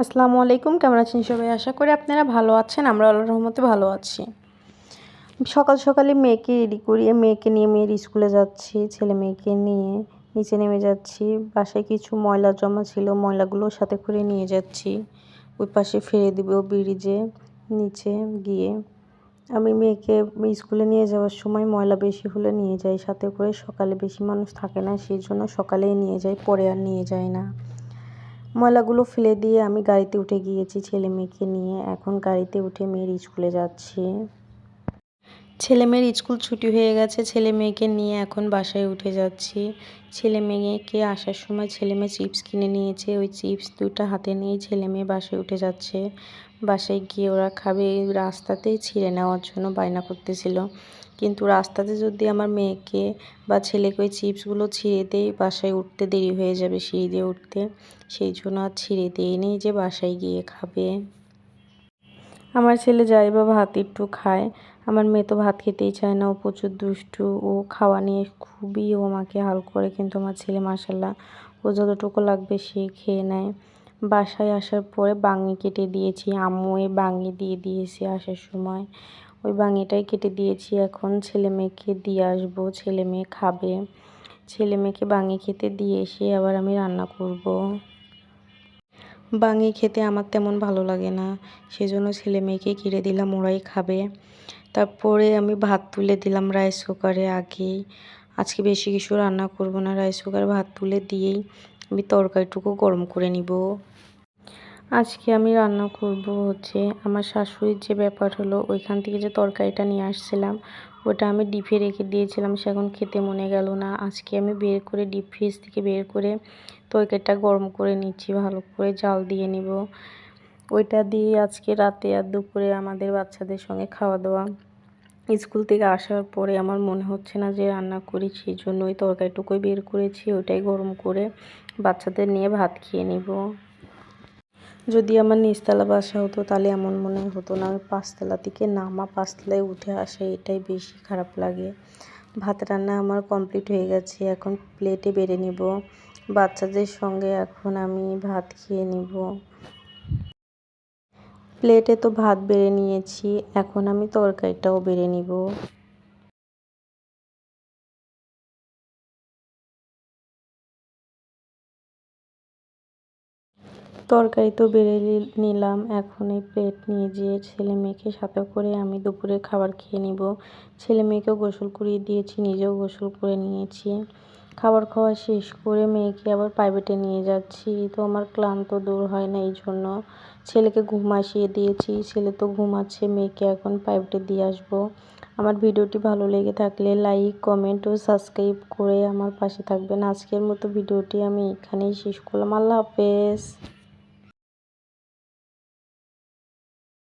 আসসালামু আলাইকুম, কেমন আছেন সবাই? আশা করি আপনারা ভালো আছেন, আমরা আল্লাহর রহমতে ভালো আছি। সকাল সকালে মেয়েকে রেডি করিয়ে মেয়েকে নিয়ে মেয়ের স্কুলে যাচ্ছি, ছেলে মেয়েকে নিয়ে নিচে নেমে যাচ্ছি। বাসায় কিছু ময়লা জমা ছিল, ময়লাগুলো সাথে করে নিয়ে যাচ্ছি। ওই পাশে ফেলে দিব ব্রিজে নিচে গিয়ে। আমি মেয়েকে স্কুলে নিয়ে যাওয়ার সময় ময়লা বেশি হলে নিয়ে যাই, সাথে করে সকালে বেশি মানুষ থাকে না, সেই জন্য সকালেই নিয়ে যাই, পরে আর নিয়ে যাই না। ময়লাগুলো ফেলে দিয়ে আমি গাড়িতে উঠে গিয়েছি ছেলে মেয়েকে নিয়ে। এখন গাড়িতে উঠে মেয়ের স্কুলে যাচ্ছি। ছেলে মেয়ের স্কুল ছুটি হয়ে গেছে, ছেলে মেয়েকে নিয়ে এখন বাসায় উঠে যাচ্ছি। ছেলে মেয়েকে আসার সময় ছেলে মেয়ে চিপস কিনে নিয়েছে, ওই চিপস দুটা হাতে নিয়ে ছেলে মেয়ে বাসায় উঠে যাচ্ছে। বাসায় গিয়ে ওরা খাবে, রাস্তাতেই ছিঁড়ে নেওয়ার জন্য বায়না করতেছিল। কিন্তু রাস্তাতে যদি আমার মেয়েকে বা ছেলেকে ওই চিপসগুলো ছিঁড়ে দেয় বাসায় উঠতে দেরি হয়ে যাবে সিঁড়ি দিয়ে উঠতে। সেই জন্য আর ছিঁড়ে দিইনি যে বাসায় গিয়ে খাবে। আমার ছেলে যাই বা ভাত একটু খায়। আমার মেয়ে তো ভাত খেতেই চায় না, ও প্রচুর দুষ্টু, ও খাওয়া নিয়ে খুবই ও আমাকে হাল করে, কিন্তু আমার ছেলে মাসাল্লাহ ও যতটুকু লাগবে সে খেয়ে নেয়। বাসায় আসার পরে বাঙি কেটে দিয়েছি, আম্মু এই বাঙি দিয়ে দিয়েছে আসার সময়। ওই বাঙিটাই কেটে দিয়েছি, এখন ছেলে মেয়েকে দিয়ে আসব, ছেলে মেয়ে খাবে। ছেলে মেয়েকে বাঙি খেতে দিয়ে এসে আবার আমি রান্না করব। বাঙি খেতে আমার তেমন ভালো লাগে না। সেজন্য ছেলে মেয়েকে কিনে দিলাম, ওরাই খাবে। তারপরে আমি ভাত তুলে দিলাম রাইস কুকারে আগেই। আজকে বেশি কিছু রান্না করব না রাইস কুকারে ভাত তুলে দিয়েই আমি তরকারিটুকু গরম করে নিব। আজকে আমি রান্না করব হচ্ছে আমার শাশুড়ির যে ব্যাপার হলো, ওইখান থেকে যে তরকারিটা নিয়ে আসছিলাম, ওটা আমি ডিপে রেখে দিয়েছিলাম, সে এখন খেতে মনে গেল না। আজকে আমি বের করে ডিপ ফ্রিজ থেকে বের করে তরকারিটা গরম করে নিচ্ছি, ভালো করে জাল দিয়ে নিব। ওইটা দিয়ে আজকে রাতে আর দুপুরে আমাদের বাচ্চাদের সঙ্গে খাওয়া দাওয়া স্কুল থেকে আসার পরে আমার মনে হচ্ছে না যে রান্না করি, সেই জন্য ওই তরকারিটুকুই বের করেছি ওটাই গরম করে বাচ্চাদের নিয়ে ভাত খেয়ে নিব। যদি আমার নিচতলা বাসা হতো, তাহলে এমন মনে হতো না আমি পাঁচতলা থেকে নামা পাঁচতলায় উঠে আসে, এটাই বেশি খারাপ লাগে। ভাত রান্না আমার কমপ্লিট হয়ে গেছে, এখন প্লেটে বেড়ে নিব। বাচ্চাদের সঙ্গে এখন আমি ভাত খেয়ে নিব। প্লেটে তো ভাত বেড়ে নিয়েছি, এখন আমি তরকারিটাও বেড়ে নিব। তরকারি তো বেড়ে নিলাম। এখন এই প্লেট নিয়ে যেয়ে ছেলে মেয়েকে সাথে করে আমি দুপুরে খাবার খেয়ে নিব। ছেলে মেয়েকেও গোসল করিয়ে দিয়েছি, নিজেও গোসল করে নিয়েছি। খাবার খাওয়া শেষ করে মেয়েকে আবার প্রাইভেটে নিয়ে যাচ্ছি। তো আমার ক্লান্ত দূর হয় না এই জন্য ছেলেকে ঘুম আসিয়ে দিয়েছি। ছেলে তো ঘুমাচ্ছে, মেয়েকে এখন প্রাইভেটে দিয়ে আসব। আমার ভিডিওটি ভালো লেগে থাকলে লাইক কমেন্ট ও সাবস্ক্রাইব করে আমার পাশে থাকবেন। আজকের মতো ভিডিওটি আমি এখানেই শেষ করলাম। আল্লাহ হাফেজ।